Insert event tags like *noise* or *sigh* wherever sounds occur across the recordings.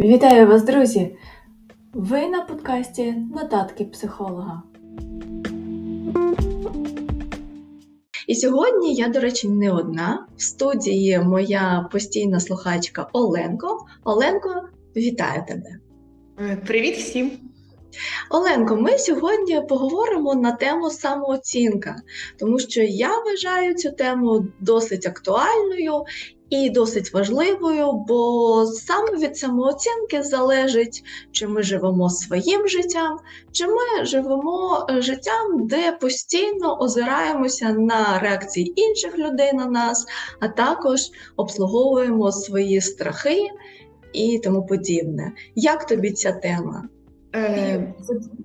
Вітаю вас, друзі! Ви на подкасті Нотатки психолога. І сьогодні я, до речі, не одна. В студії моя постійна слухачка Оленко. Оленко, вітаю тебе! Е, Привіт всім! Оленко, ми сьогодні поговоримо на тему самооцінка, тому що я вважаю цю тему досить актуальною і досить важливою, бо саме від самооцінки залежить, чи ми живемо своїм життям, чи ми живемо е, життям, де постійно озираємося на реакції інших людей на нас, а також обслуговуємо свої страхи і тому подібне. Як тобі ця тема? Е,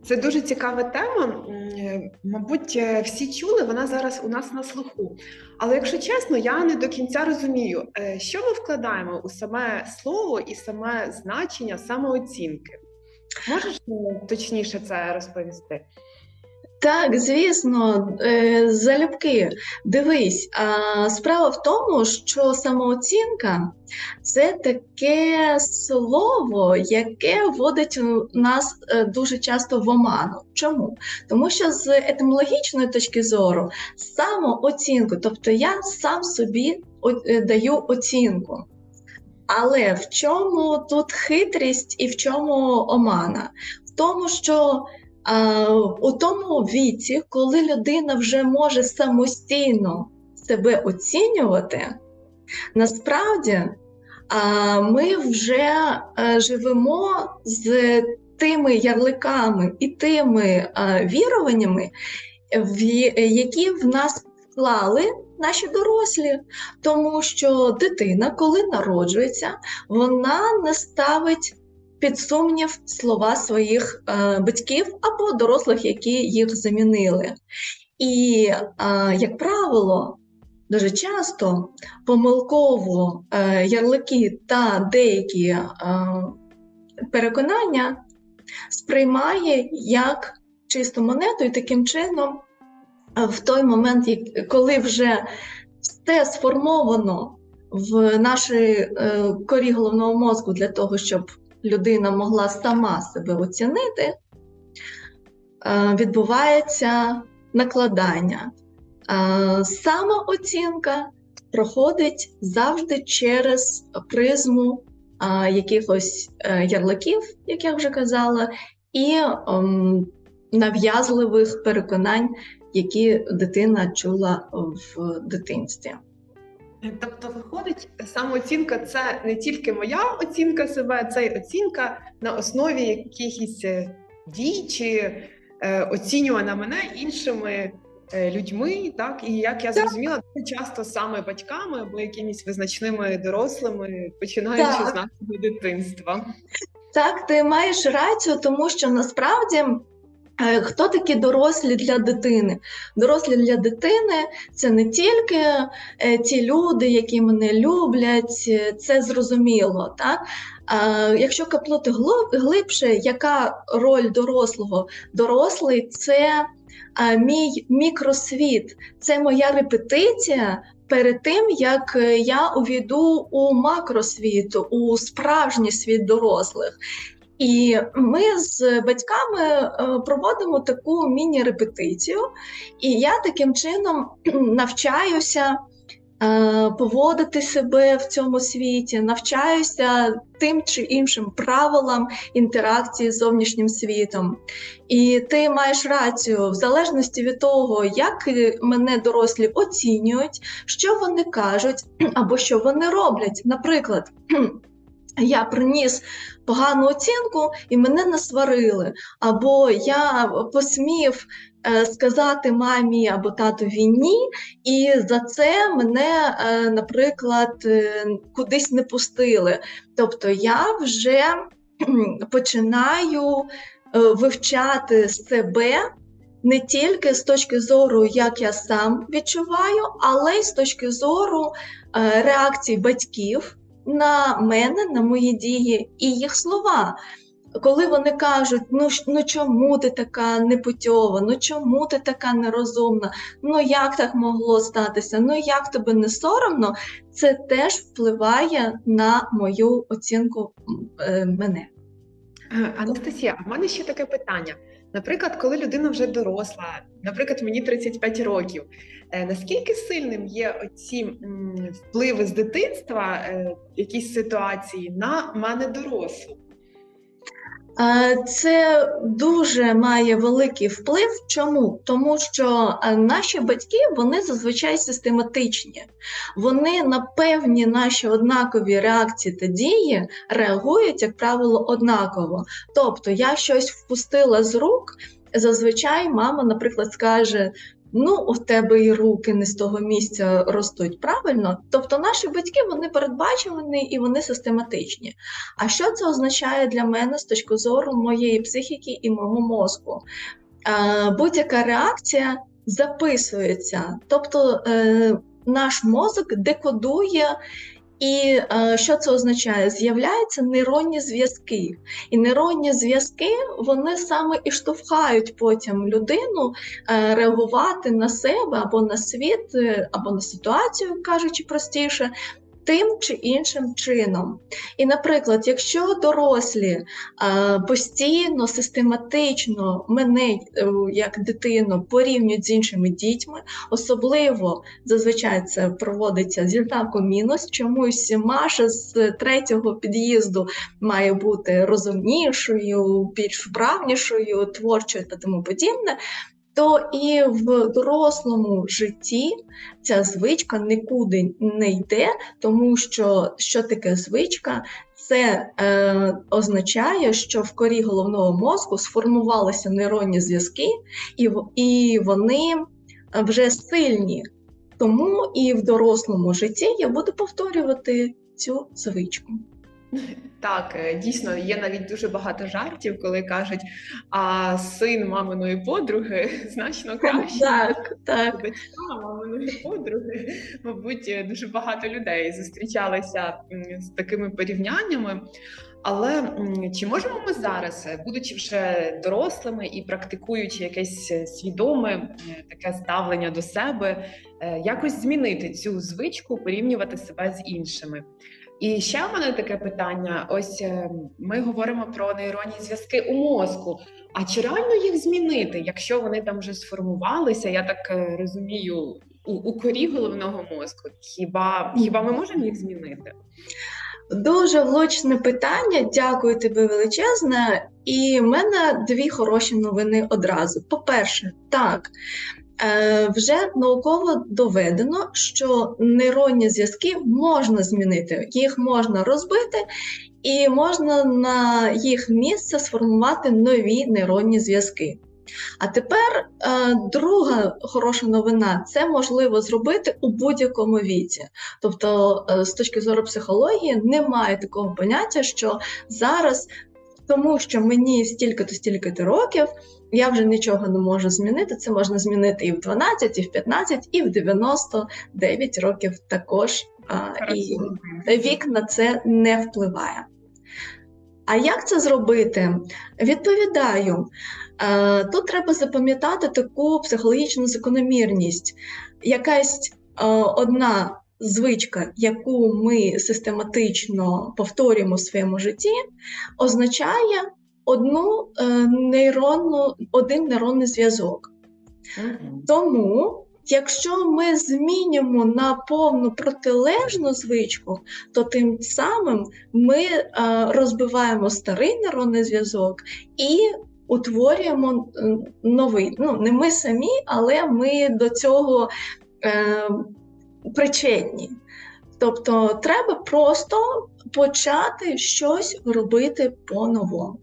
Це, дуже цікава тема. Е, Мабуть, е, всі чули, вона зараз у нас на слуху. Але якщо чесно, я не до кінця розумію, що ми вкладаємо у саме слово і саме значення самооцінки. Можеш точніше це розповісти? Так, звісно, е, залюбки. Дивись, а, справа в тому, що самооцінка це таке слово, яке вводить нас е, дуже часто в оману. Чому? Тому що з етимологічної точки зору самооцінку, тобто я сам собі е, даю оцінку. Але в чому тут хитрість і в чому омана? В тому, що у тому віці, коли людина вже може самостійно себе оцінювати, насправді ми вже е, живемо з тими ярликами і тими а, віруваннями, які в нас вклали наші дорослі, тому що дитина, коли народжується, вона не ставить під сумнів слова своїх е, батьків або дорослих, які їх замінили. І, е, як правило, дуже часто помилково е, ярлики та деякі е, переконання сприймає як чисту монету, і таким чином, е, в той момент, коли вже все сформовано в нашій е, корі головного мозку для того, щоб людина могла сама себе оцінити, е, відбувається накладання. Е, Самооцінка проходить завжди через призму е, якихось ярликів, як я вже казала, і ем, нав'язливих переконань, які дитина чула в дитинстві. Тобто, виходить, самооцінка це не тільки моя оцінка себе, це й оцінка на основі якихось е, дій чи е, оцінювана мене іншими е, людьми. Так і як я зрозуміла, дуже часто саме батьками або якимись визначними дорослими, починаючи Так. з нашого дитинства. Так, ти маєш рацію, тому що насправді. Е, Хто такі дорослі для дитини? Дорослі для дитини це не тільки е, ті люди, які мене люблять, е, це зрозуміло. Так? Якщо глиб- глибше, яка роль дорослого? Дорослий це мій мікросвіт, це моя репетиція перед тим, як я увійду у макросвіт, у справжній світ дорослих. І ми з батьками е, проводимо таку міні-репетицію, і я таким чином *clears throat* навчаюся е, поводити себе в цьому світі, навчаюся тим чи іншим правилам інтеракції з зовнішнім світом. І ти маєш рацію, в залежності від того, як мене дорослі оцінюють, що вони кажуть *clears throat* або що вони роблять. Наприклад, *clears throat* я приніс погану оцінку і мене насварили, або я посмів е, сказати мамі або татові ні, і за це мене, е, наприклад, е, кудись не пустили. Тобто я вже починаю вивчати себе. Не тільки з точки зору, як я сам відчуваю, але й з точки зору реакцій батьків на мене, на мої дії і їх слова. коли вони кажуть, ну, ну чому ти така непутьова, ну чому ти така нерозумна, ну як так могло статися, ну як тобі не соромно, це теж впливає на мою оцінку е, мене. Е, Анастасія, в мене ще таке питання. Наприклад, коли людина вже доросла, наприклад, мені 35 років, е, наскільки сильним є оці впливи з дитинства, е, якісь ситуації на мене дорослу? Е, Це дуже має великий вплив. Чому? Тому що е, наші батьки вони зазвичай систематичні. Вони на певні наші однакові реакції та дії реагують, як правило, однаково. Тобто, я щось впустила з рук. Зазвичай мама, наприклад, скаже: Ну, у тебе і руки не з того місця ростуть правильно. Тобто, наші батьки вони передбачувані і вони систематичні. А що це означає для мене з точки зору моєї психіки і мого мозку? Е, Будь-яка реакція записується, тобто е, наш мозок декодує. І е, що це означає? З'являються нейронні зв'язки. І нейронні зв'язки вони саме і штовхають потім людину е, реагувати на себе або на світ, е, або на ситуацію, кажучи простіше, тим чи іншим чином. І, наприклад, якщо дорослі е, постійно, систематично мене е, як дитину порівнюють з іншими дітьми, особливо зазвичай це проводиться зі знаком мінус, чомусь Маша з третього під'їзду має бути розумнішою, більш вправнішою, творчою та тому подібне. То і в дорослому житті ця звичка нікуди не йде, тому що що таке звичка? Це е, означає, що в корі головного мозку сформувалися нейронні зв'язки, і, і вони вже сильні. Тому і в дорослому житті я буду повторювати цю звичку. Так, е, дійсно, є навіть дуже багато жартів, коли кажуть, а син маминої подруги *laughs* значно краще. Так, так. Дочка маминої подруги, мабуть, е, дуже багато людей зустрічалися з такими порівняннями. Але чи можемо ми зараз, е, будучи вже дорослими і практикуючи якесь свідоме таке ставлення до себе, якось змінити цю звичку, порівнювати себе з іншими? І ще в мене таке питання: ось е, ми говоримо про нейронні зв'язки у мозку. А чи реально їх змінити, якщо вони там вже сформувалися? Я так е, розумію, у, у корі головного мозку. Хіба хіба ми можемо їх змінити? Дуже влучне питання. Дякую тобі величезне. І в мене дві хороші новини одразу. По-перше, так. Е, Вже науково доведено, що нейронні зв'язки можна змінити, їх можна розбити, і можна на їх місце сформувати нові нейронні зв'язки. А тепер е, друга хороша новина це можливо зробити у будь-якому віці. Тобто, е, з точки зору психології, немає такого поняття, що зараз, тому що мені стільки-то стільки-то років, я вже нічого не можу змінити. Це можна змінити і в 12, і в 15, і в 99 років також. А, і вік на це не впливає. А як це зробити? Відповідаю, тут треба запам'ятати таку психологічну закономірність. Якась одна звичка, яку ми систематично повторюємо в своєму житті, означає одну е, нейронну, один нейронний зв'язок. Тому, якщо ми змінюємо на повну протилежну звичку, то тим самим ми е, розбиваємо старий нейронний зв'язок і утворюємо новий. Ну, не ми самі, але ми до цього е, причетні. Тобто, треба просто почати щось робити по-новому.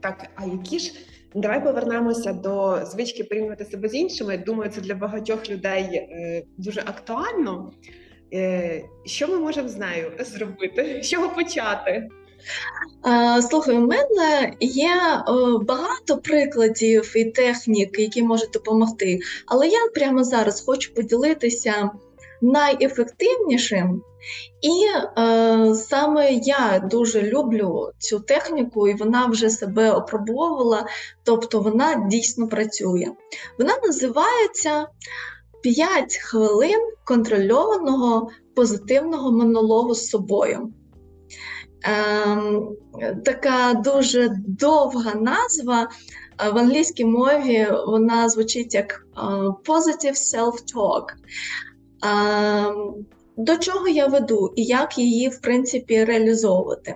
Так, а які ж давай повернемося до звички порівнювати себе з іншими. Думаю, це для багатьох людей е, дуже актуально. Е, що ми можемо з нею зробити? З чого почати? Е, Слухай, у мене є багато прикладів і технік, які можуть допомогти, але я прямо зараз хочу поділитися найефективнішим. І е, саме я дуже люблю цю техніку, і вона вже себе опробовувала, тобто вона дійсно працює. Вона називається 5 хвилин контрольованого позитивного монологу з собою. Ем, така дуже довга назва. В англійській мові вона звучить як е, Positive Self-Talk. Ем, До чого я веду і як її, в принципі, реалізовувати?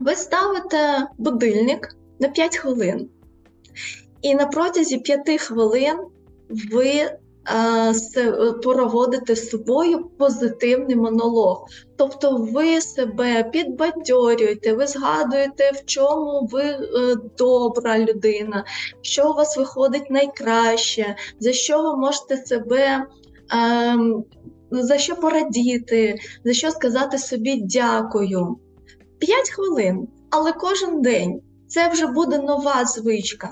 Ви ставите будильник на 5 хвилин, і на протязі 5 хвилин ви проводите з собою позитивний монолог. Тобто ви себе підбадьорюєте, ви згадуєте, в чому ви е, добра людина, що у вас виходить найкраще, за що ви можете себе. Ем, за що порадіти, за що сказати собі дякую. 5 хвилин, але кожен день це вже буде нова звичка.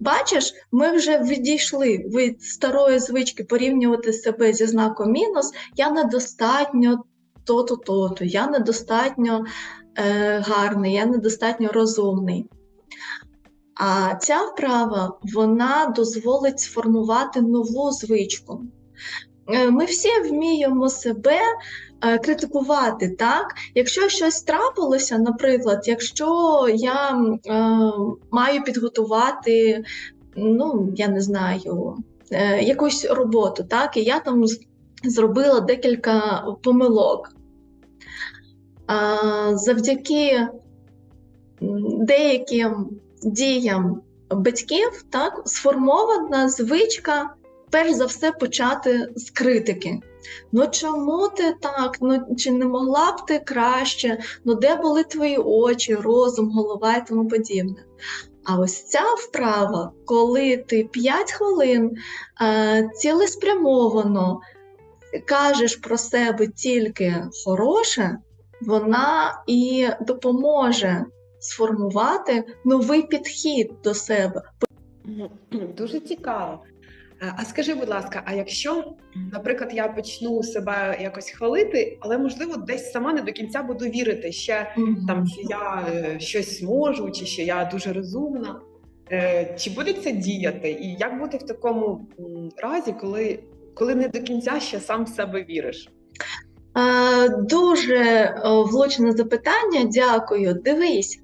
Бачиш, ми вже відійшли від старої звички порівнювати себе зі знаком мінус. Я недостатньо то-то, то-то, я недостатньо е, гарний, я недостатньо розумний. А ця вправа вона дозволить сформувати нову звичку. Е, Ми всі вміємо себе е, критикувати, так? Якщо щось трапилося, наприклад, якщо я е, маю підготувати, ну, я не знаю, е, якусь роботу, так, і я там зробила декілька помилок. А, завдяки деяким діям батьків так, сформована звичка перш за все почати з критики. Ну чому ти так? Ну чи не могла б ти краще? Ну де були твої очі, розум, голова і тому подібне? А ось ця вправа, коли ти 5 хвилин е, цілеспрямовано кажеш про себе тільки хороше, вона і допоможе сформувати новий підхід до себе. *clears throat* Дуже цікаво. Е, А скажи, будь ласка, а якщо, наприклад, я почну себе якось хвалити, але можливо десь сама не до кінця буду вірити ще там, що я е, щось зможу, чи що я дуже розумна, е, чи буде це діяти? І як бути в такому разі, коли, коли не до кінця ще сам в себе віриш? Дуже влучне запитання, дякую. Дивись.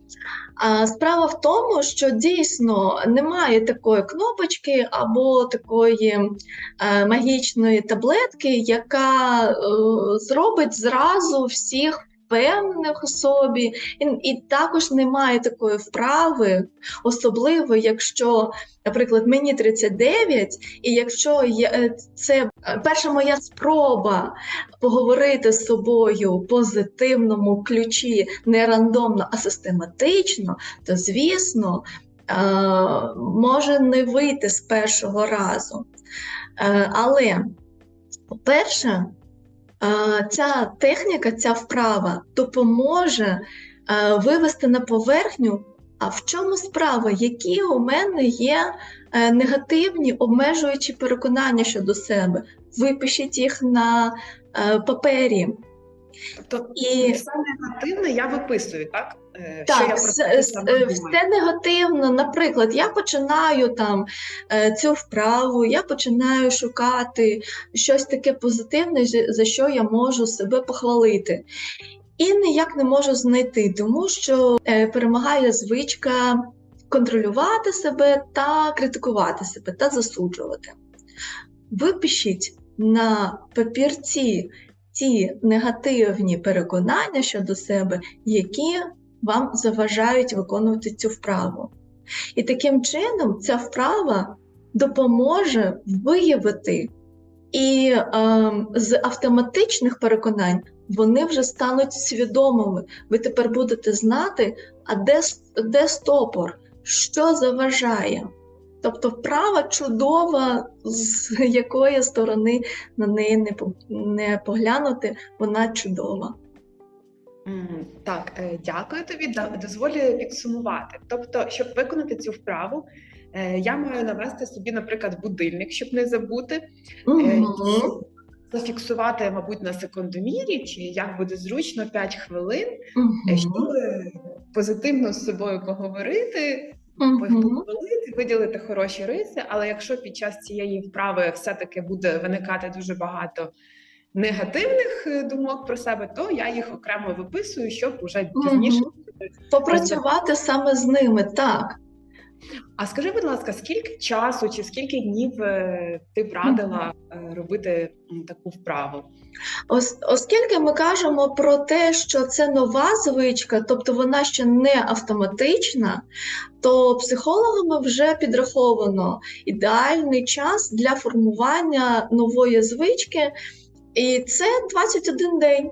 Справа в тому, що дійсно немає такої кнопочки або такої е, магічної таблетки, яка е, зробить зразу всіх впевнених собі, і, і також немає такої вправи, особливо якщо, наприклад, мені 39, і якщо я, е, це е, перша моя спроба поговорити з собою в позитивному ключі не рандомно, а систематично, то звісно е, може не вийти з першого разу. Але, по-перше, ця техніка, ця вправа допоможе е, вивести на поверхню. А в чому справа? Які у мене є е, негативні обмежуючі переконання щодо себе? Випишіть їх на е, папері. Тобто І все негативне я виписую, так? Е, так, що я все, е, все негативно. Наприклад, я починаю там е, цю вправу, я починаю шукати щось таке позитивне, за- що я можу себе похвалити. І ніяк не можу знайти, тому що перемагає звичка контролювати себе та критикувати себе та засуджувати. Випишіть на папірці ті негативні переконання щодо себе, які вам заважають виконувати цю вправу. І таким чином ця вправа допоможе виявити, і ем, з автоматичних переконань вони вже стануть свідомими. Ви тепер будете знати, а де, де стопор, що заважає. Тобто вправа чудова, з якої сторони на неї не, не поглянути, вона чудова. Так, е, дякую тобі. Дозволю підсумувати. Тобто, щоб виконати цю вправу, е, я маю навести собі, наприклад, будильник, щоб не забути. Мгм. зафіксувати, мабуть, на секундомірі, чи як буде зручно 5 хвилин, Мгм. щоб позитивно з собою поговорити, похвалити, виділити хороші риси. Але якщо під час цієї вправи все-таки буде виникати дуже багато негативних е, думок про себе, то я їх окремо виписую, щоб уже пізніше. Попрацювати саме з ними, так. А скажи, будь ласка, скільки часу чи скільки днів е, ти б радила е, робити таку вправу? Ос- оскільки ми кажемо про те, що це нова звичка, тобто вона ще не автоматична, то психологами вже підраховано ідеальний час для формування нової звички, і це 21 день.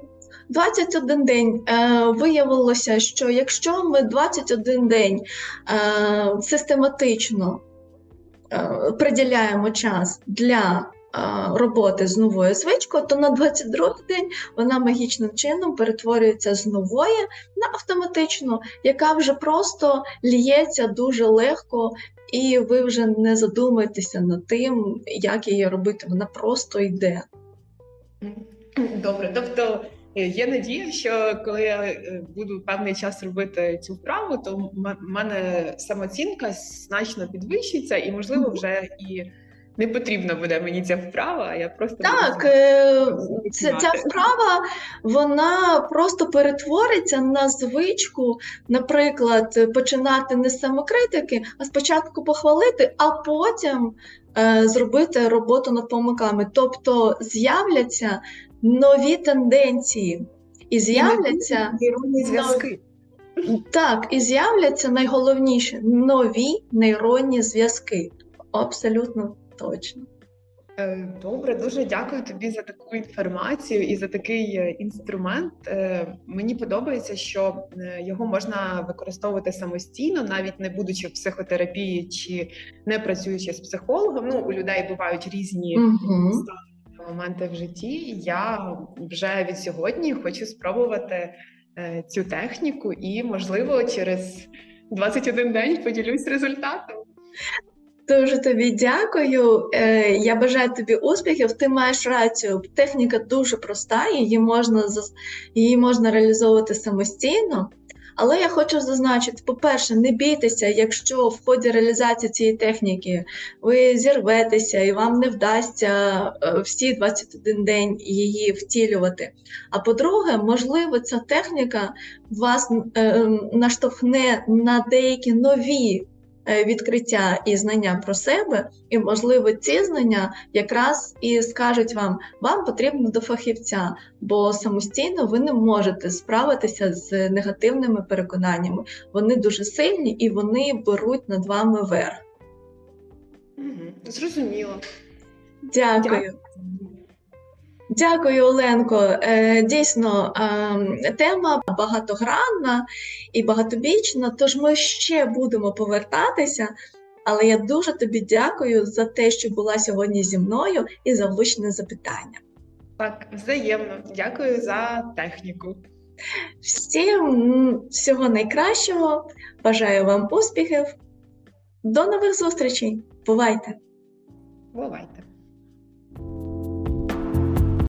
21 день е, виявилося, що якщо ми 21 день е, систематично е, приділяємо час для е, роботи з новою звичкою, то на 22 день вона магічним чином перетворюється з нової на автоматичну, яка вже просто ліється дуже легко, і ви вже не задумаєтеся над тим, як її робити. Вона просто йде. Добре, тобто е, є надія, що коли я е, буду певний час робити цю вправу, то в мене самооцінка значно підвищиться, і можливо вже і не потрібна буде мені ця вправа. Я просто Так, буду е, ця, ця вправа вона просто перетвориться на звичку, наприклад, починати не з самокритики, а спочатку похвалити, а потім е, зробити роботу над помилками. Тобто з'являться нові тенденції, і з'являться нейронні зв'язки. так, і з'являться найголовніше нові нейронні зв'язки. Абсолютно точно. Е, Добре, дуже дякую тобі за таку інформацію і за такий е, інструмент. Е, Мені подобається, що його можна використовувати самостійно, навіть не будучи в психотерапії чи не працюючи з психологом. Ну, у людей бувають різні Угу. моменти в житті. Я вже від сьогодні хочу спробувати цю техніку, і можливо через 21 день поділюсь результатом. Дуже тобі дякую. Е, Я бажаю тобі успіхів. Ти маєш рацію. Техніка дуже проста, її можна її можна реалізовувати самостійно. Але я хочу зазначити: по-перше, не бійтеся, якщо в ході реалізації цієї техніки ви зірветеся і вам не вдасться е, всі 21 день її втілювати. А по-друге, можливо, ця техніка вас е, наштовхне на деякі нові відкриття і знання про себе, і, можливо, ці знання якраз і скажуть вам, вам потрібно до фахівця, бо самостійно ви не можете справитися з негативними переконаннями. Вони дуже сильні і вони беруть над вами верх. Зрозуміло. Дякую. Дякую, Оленко. Е, Дійсно, е, тема багатогранна і багатобічна, тож ми ще будемо повертатися. Але я дуже тобі дякую за те, що була сьогодні зі мною і за влучне запитання. Так, взаємно. Дякую за техніку. Всім всього найкращого. Бажаю вам успіхів. До нових зустрічей. Бувайте! Бувайте.